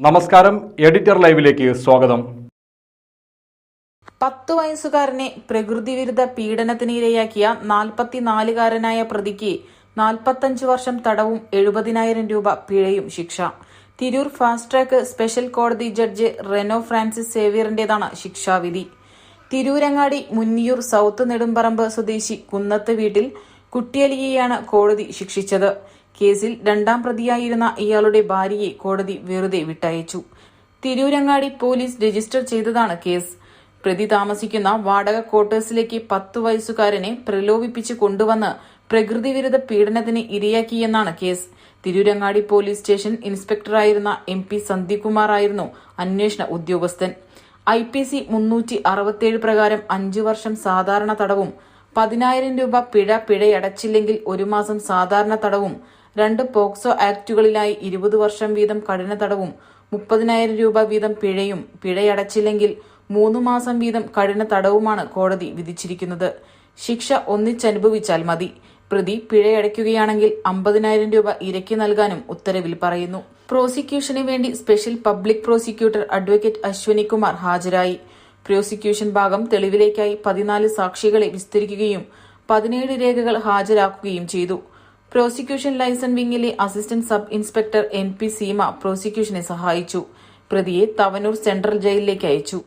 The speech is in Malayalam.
നമസ്കാരം എഡിറ്റർ ലൈവിലേക്ക് സ്വാഗതം. പത്തു വയസ്സുകാരനെ പ്രകൃതി വിരുദ്ധ പീഡനത്തിന് ഇരയാക്കിയ നാൽപ്പത്തിനാലുകാരനായ പ്രതിക്ക് നാൽപ്പത്തഞ്ച് വർഷം തടവും എഴുപതിനായിരം രൂപ പിഴയും ശിക്ഷ. തിരൂർ ഫാസ്റ്റ് ട്രാക്ക് സ്പെഷ്യൽ കോടതി ജഡ്ജ് റെനോ ഫ്രാൻസിസ് സേവിയറിന്റേതാണ് ശിക്ഷാവിധി. തിരൂരങ്ങാടി മുന്നിയൂർ സൗത്ത് നെടുമ്പറമ്പ് സ്വദേശി കുന്നത്ത് വീട്ടിൽ കുട്ടിയലിയെയാണ് കോടതി ശിക്ഷിച്ചത്. കേസിൽ രണ്ടാം പ്രതിയായിരുന്ന ഇയാളുടെ ഭാര്യയെ കോടതി വെറുതെ വിട്ടയച്ചു. തിരൂരങ്ങാടി പോലീസ് രജിസ്റ്റർ ചെയ്തതാണ് കേസ്. പ്രതി താമസിക്കുന്ന വാടക ക്വാർട്ടേഴ്സിലേക്ക് പത്തു വയസ്സുകാരനെ പ്രലോഭിപ്പിച്ച് കൊണ്ടുവന്ന് പ്രകൃതിവിരുദ്ധ പീഡനത്തിന് ഇരയാക്കിയെന്നാണ് കേസ്. തിരൂരങ്ങാടി പോലീസ് സ്റ്റേഷൻ ഇൻസ്പെക്ടറായിരുന്ന എം പി സന്ദീപ്കുമാർ ആയിരുന്നു അന്വേഷണ ഉദ്യോഗസ്ഥൻ. ഐ പി സി മുന്നൂറ്റി അറുപത്തിയേഴ് പ്രകാരം അഞ്ചു വർഷം സാധാരണ തടവും പതിനായിരം രൂപ പിഴ പിഴയടച്ചില്ലെങ്കിൽ ഒരു മാസം സാധാരണ തടവും. രണ്ട് പോക്സോ ആക്ടുകളിലായി ഇരുപത് വർഷം വീതം കഠിന തടവും. മുപ്പതിനായിരം രൂപ വീതം പിഴയും. പിഴയടച്ചില്ലെങ്കിൽ മൂന്ന് മാസം വീതം കഠിന തടവുമാണ് കോടതി വിധിച്ചിരിക്കുന്നത്. ശിക്ഷ ഒന്നിച്ചനുഭവിച്ചാൽ മതി. പ്രതി പിഴയടയ്ക്കുകയാണെങ്കിൽ അമ്പതിനായിരം രൂപ ഇരക്കി നൽകാനും ഉത്തരവിൽ പറയുന്നു. പ്രോസിക്യൂഷന് വേണ്ടി special public prosecutor advocate Ashwini Kumar ഹാജരായി. പ്രോസിക്യൂഷൻ ഭാഗം തെളിവിലേക്കായി പതിനാല് സാക്ഷികളെ വിസ്തരിക്കുകയും പതിനേഴ് രേഖകൾ ഹാജരാക്കുകയും ചെയ്തു. Prosecution liaison വിംഗിലെ assistant sub inspector N P Seema പ്രോസിക്യൂഷനെ സഹായിച്ചു. പ്രതിയെ തവനൂർ സെൻട്രൽ ജയിലിലേക്ക് അയച്ചു.